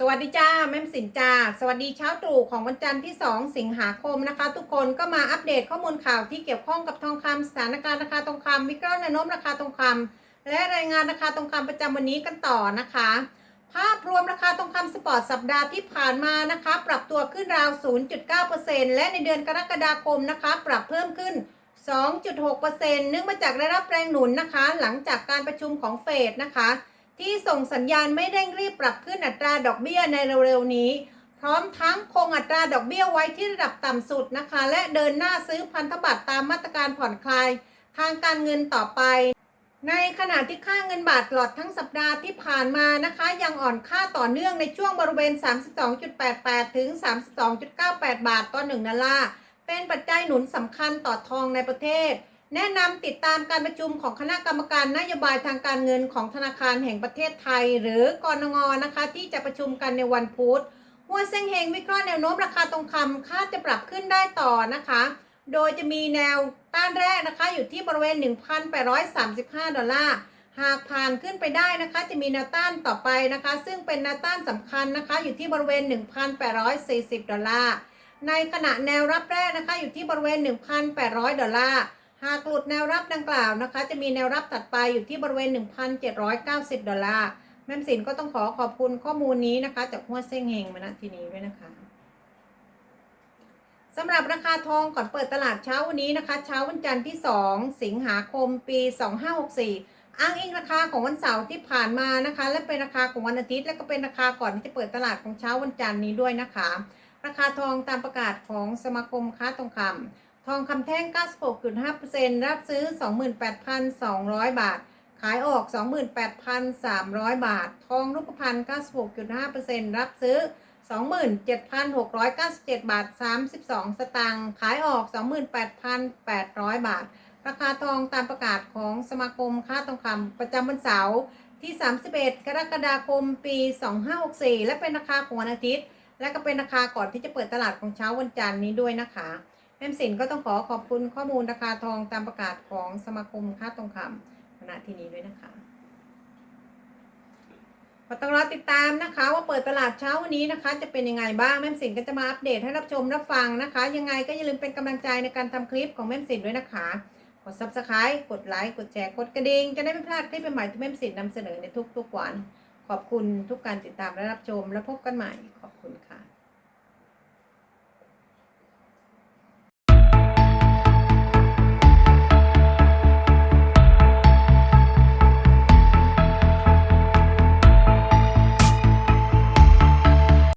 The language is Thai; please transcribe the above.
สวัสดีจ้าแม่มสินจ้าสวัสดีเช้าตรู่ของวันจันทร์ที่ 2 สิงหาคมนะคะ ทุกคนก็มาอัปเดตข้อมูลข่าวที่เกี่ยวข้องกับทองคำสถานการณ์ราคาทองคำวิเคราะห์แนวโน้มราคาทองคำและรายงานราคาทองคำประจำวันนี้กันต่อนะคะ ภาพรวมราคาทองคำสปอร์ตสัปดาห์ที่ผ่านมานะคะ ปรับตัวขึ้นราว 0.9%และในเดือนกรกฎาคมนะคะ ปรับเพิ่มขึ้น 2.6%เนื่องมาจากได้รับแรงหนุนนะคะ หลังจากการประชุมของเฟดนะคะ ที่ส่งสัญญาณไม่เร่งรีบปรับขึ้นอัตราดอกเบี้ยในเร็วๆนี้ พร้อมทั้งคงอัตราดอกเบี้ยไว้ที่ระดับต่ำสุดนะคะ และเดินหน้าซื้อพันธบัตรตามมาตรการผ่อนคลาย ทางการเงินต่อไป ในขณะที่ค่าเงินบาทตลอดทั้งสัปดาห์ที่ผ่านมานะคะ ยังอ่อนค่าต่อเนื่องในช่วงบริเวณ 32.88 ถึง 32.98 บาทต่อ1ดอลลาร์เป็นปัจจัยหนุนสำคัญต่อทองในประเทศ แนะนำติดตามการประชุมของคณะกรรมการนโยบายทางการเงินของธนาคารแห่งประเทศไทย หรือกรงงนะคะ ที่จะประชุมกันในวันพุธหัวเซ็งเฮงวิเคราะห์แนวโน้มราคาทองคำคาดจะปรับขึ้นได้ต่อนะคะ โดยจะมีแนวต้านแรกนะคะอยู่ที่บริเวณ 1,835 ดอลลาร์ หากผ่านขึ้นไปได้นะคะ จะมีแนวต้านต่อไปนะคะ ซึ่งเป็นแนวต้านสำคัญนะคะ อยู่ที่บริเวณ 1,840 ดอลลาร์ ในขณะแนวรับแรกนะคะอยู่ที่บริเวณ 1,800 ดอลลาร์ หากหลุดแนวรับดังกล่าวนะคะ จะมีแนวรับถัดไปอยู่ที่บริเวณ 1,790 ดอลลาร์แม่สินก็ต้องขอขอบคุณข้อมูลนี้นะคะ จากหัวเส้งเฮงมาณที่นี้ด้วยนะคะสำหรับราคาทองก่อนเปิดตลาดเช้าวันนี้นะคะ เช้าวันจันทร์ที่ 2 สิงหาคมปี 2564 อ้างอิงราคาของวันเสาร์ที่ผ่านมานะคะ และเป็นราคาของวันอาทิตย์ และก็เป็นราคาก่อนที่จะเปิดตลาดของเช้าวันจันทร์นี้ด้วยนะคะ ราคาทองตามประกาศของสมาคมค้าทองคำ ทองคำแท่ง 96.5%รับซื้อ 28,200 บาท ขายออก 28,300 บาท ทองรูปพรรณ96.5%รับซื้อ 27,697 บาท 32 สตางค์ ขายออก 28,800 บาท ราคาทองตามประกาศของสมาคมค้าทองคำประจำวันเสาร์ที่ 31 กรกฎาคม ปี 2564 และเป็นราคาของวันอาทิตย์ และก็เป็นราคาก่อนที่จะเปิดตลาดของเช้าวันจันทร์นี้ด้วยนะคะ แม่มสินก็ต้องขอขอบคุณข้อมูลราคาทองตามประกาศของสมาคมค้าทองคำขณะที่นี้ด้วยนะคะก็ต้องรอติดตามนะคะ ว่าเปิดตลาดเช้าวันนี้นะคะ จะเป็นยังไงบ้างแม่มสินก็จะมาอัปเดตให้รับชมรับฟังนะคะ ยังไงก็อย่าลืมเป็นกำลังใจในการทำคลิปของแม่มสินด้วยนะคะกด subscribe กดไลค์กดแชร์กดกระดิ่งจะได้ไม่พลาดคลิปใหม่ๆที่แม่มสินนำเสนอในทุกๆวันขอบคุณทุกการติดตามและรับชม แล้วพบกันใหม่ขอบคุณค่ะ